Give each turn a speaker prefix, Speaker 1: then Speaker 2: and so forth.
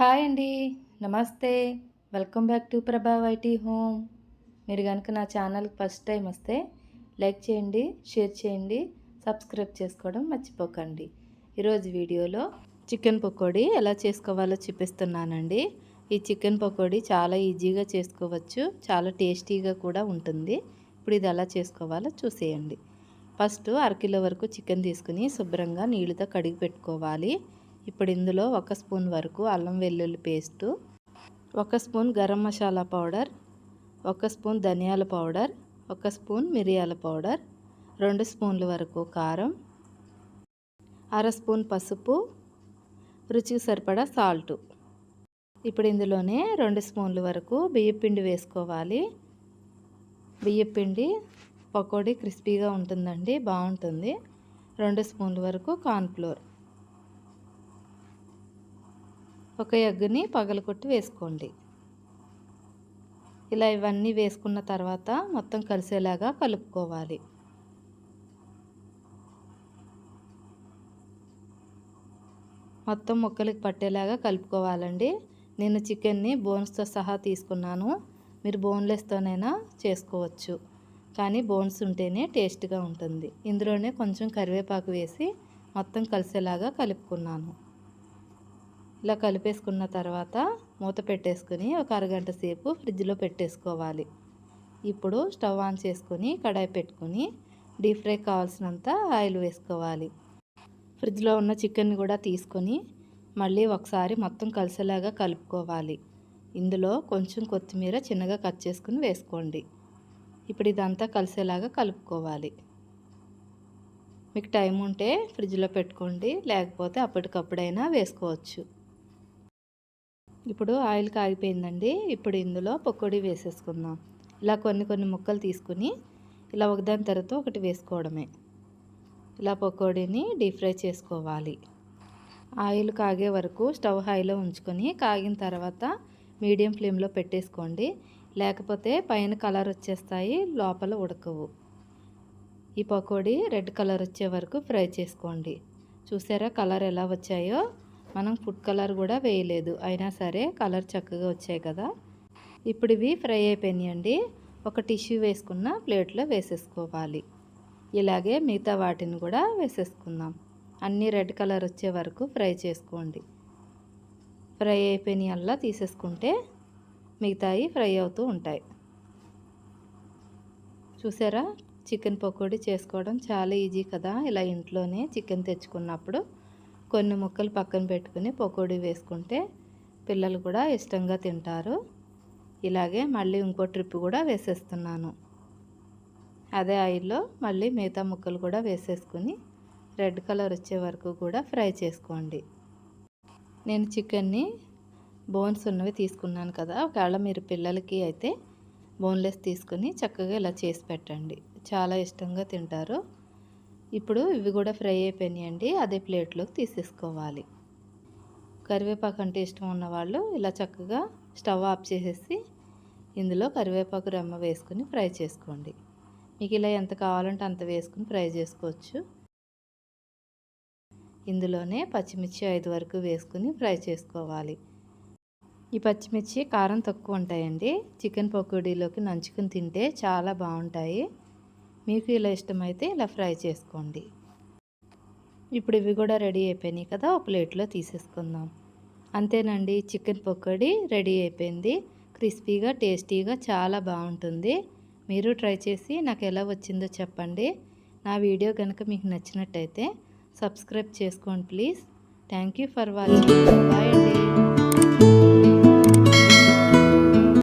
Speaker 1: Hi అండి. నమస్తే. Welcome back to Prabha Y T home. మీరు కనుక నా ఛానల్కి ఫస్ట్ టైం వస్తే లైక్ చేయండి షేర్ చేయండి సబ్స్క్రైబ్ చేసుకోవడం మర్చిపోకండి. ఈరోజు వీడియోలో చికెన్ పకోడీ ఎలా చేసుకోవాలో చూపిస్తున్నానండి. ఈ చికెన్ పకోడీ చాలా ఈజీగా చేసుకోవచ్చు చాలా టేస్టీగా కూడా ఉంటుంది. ఇప్పుడు ఇది ఎలా చేసుకోవాలో చూసేయండి. ఫస్ట్ అరకిలో వరకు చికెన్ తీసుకుని శుభ్రంగా నీళ్ళతో కడిగి పెట్టుకోవాలి. ఇప్పుడు ఇందులో ఒక స్పూన్ వరకు అల్లం వెల్లుల్లి పేస్టు ఒక స్పూన్ గరం మసాలా పౌడర్ ఒక స్పూన్ ధనియాల పౌడర్ ఒక స్పూన్ మిరియాల పౌడర్ రెండు స్పూన్ల వరకు కారం అర స్పూన్ పసుపు రుచికి సరిపడా సాల్టు. ఇప్పుడు ఇందులోనే రెండు స్పూన్ల వరకు బియ్యపిండి వేసుకోవాలి. బియ్యపిండి పకోడీ క్రిస్పీగా ఉంటుందండి బాగుంటుంది. రెండు స్పూన్ల వరకు కార్న్ఫ్లోర్. ఒక ఎగ్గుని పగలకొట్టి వేసుకోండి. ఇలా ఇవన్నీ వేసుకున్న తర్వాత మొత్తం కలిసేలాగా కలుపుకోవాలి. మొత్తం ముక్కలకి పట్టేలాగా కలుపుకోవాలండి. నేను చికెన్ని బోన్స్తో సహా తీసుకున్నాను. మీరు బోన్లెస్తోనైనా చేసుకోవచ్చు. కానీ బోన్స్ ఉంటేనే టేస్ట్గా ఉంటుంది. ఇందులోనే కొంచెం కరివేపాకు వేసి మొత్తం కలిసేలాగా కలుపుకున్నాను. ఇలా కలిపేసుకున్న తర్వాత మూత పెట్టేసుకుని ఒక అరగంట సేపు ఫ్రిడ్జ్లో పెట్టేసుకోవాలి. ఇప్పుడు స్టవ్ ఆన్ చేసుకొని కడాయి పెట్టుకుని డీప్ ఫ్రై కావాల్సినంత ఆయిల్ వేసుకోవాలి. ఫ్రిడ్జ్లో ఉన్న చికెన్ కూడా తీసుకొని మళ్ళీ ఒకసారి మొత్తం కలిసేలాగా కలుపుకోవాలి. ఇందులో కొంచెం కొత్తిమీర చిన్నగా కట్ చేసుకుని వేసుకోండి. ఇప్పుడు ఇదంతా కలిసేలాగా కలుపుకోవాలి. మీకు టైం ఉంటే ఫ్రిడ్జ్లో పెట్టుకోండి లేకపోతే అప్పటికప్పుడైనా వేసుకోవచ్చు. ఇప్పుడు ఆయిల్ కాగిపోయిందండి. ఇప్పుడు ఇందులో పకోడీ వేసేసుకుందాం. ఇలా కొన్ని కొన్ని ముక్కలు తీసుకుని ఇలా ఒకదాని తర్వాత ఒకటి వేసుకోవడమే. ఇలా పకోడీని డీప్ ఫ్రై చేసుకోవాలి. ఆయిల్ కాగే వరకు స్టవ్ హైలో ఉంచుకొని కాగిన తర్వాత మీడియం ఫ్లేమ్లో పెట్టేసుకోండి. లేకపోతే పైన కలర్ వచ్చేస్తాయి లోపల ఉడకవు. ఈ పకోడీ రెడ్ కలర్ వచ్చే వరకు ఫ్రై చేసుకోండి. చూసారా కలర్ ఎలా వచ్చాయో? మనం ఫుడ్ కలర్ కూడా వేయలేదు. అయినా సరే కలర్ చక్కగా వచ్చాయి కదా. ఇప్పుడు ఇవి ఫ్రై అయిపోయినాయండి. ఒక టిష్యూ వేసుకున్న ప్లేట్లో వేసేసుకోవాలి. ఇలాగే మిగతా వాటిని కూడా వేసేసుకుందాం. అన్నీ రెడ్ కలర్ వచ్చే వరకు ఫ్రై చేసుకోండి. ఫ్రై అయిపోయిన అలా తీసేసుకుంటే మిగతాయి ఫ్రై అవుతూ ఉంటాయి. చూసారా? చికెన్ పకోడీ చేసుకోవడం చాలా ఈజీ కదా. ఇలా ఇంట్లోనే చికెన్ తెచ్చుకున్నప్పుడు కొన్ని ముక్కలు పక్కన పెట్టుకుని పకోడీ వేసుకుంటే పిల్లలు కూడా ఇష్టంగా తింటారు. ఇలాగే మళ్ళీ ఇంకో ట్రిప్ కూడా వేసేస్తున్నాను. అదే ఆయిల్లో మళ్ళీ మిగతా ముక్కలు కూడా వేసేసుకుని రెడ్ కలర్ వచ్చే వరకు కూడా ఫ్రై చేసుకోండి. నేను చికెన్ని బోన్స్ ఉన్నవి తీసుకున్నాను కదా ఒకవేళ మీరు పిల్లలకి అయితే బోన్లెస్ తీసుకుని చక్కగా ఇలా చేసి పెట్టండి. చాలా ఇష్టంగా తింటారు. ఇప్పుడు ఇవి కూడా ఫ్రై అయిపోయినాయండి. అదే ప్లేట్లోకి తీసేసుకోవాలి. కరివేపాకు అంటే ఇష్టం ఉన్నవాళ్ళు ఇలా చక్కగా స్టవ్ ఆఫ్ చేసేసి ఇందులో కరివేపాకు రెమ్మ వేసుకుని ఫ్రై చేసుకోండి. మీకు ఇలా ఎంత కావాలంటే అంత వేసుకుని ఫ్రై చేసుకోవచ్చు. ఇందులోనే పచ్చిమిర్చి ఐదు వరకు వేసుకుని ఫ్రై చేసుకోవాలి. ఈ పచ్చిమిర్చి కారం తక్కువ ఉంటాయండి. చికెన్ పకోడీలోకి నంచుకుని తింటే చాలా బాగుంటాయి. మీకు ఇలా ఇష్టమైతే ఇలా ఫ్రై చేసుకోండి. ఇప్పుడు ఇవి కూడా రెడీ అయిపోయినాయి కదా ఒక ప్లేట్లో తీసేసుకుందాం. అంతేనండి చికెన్ పకోడీ రెడీ అయిపోయింది. క్రిస్పీగా టేస్టీగా చాలా బాగుంటుంది. మీరు ట్రై చేసి నాకు ఎలా వచ్చిందో చెప్పండి. నా వీడియో కనుక మీకు నచ్చినట్టయితే సబ్స్క్రైబ్ చేసుకోండి please. Thank you for watching. Bye అండి.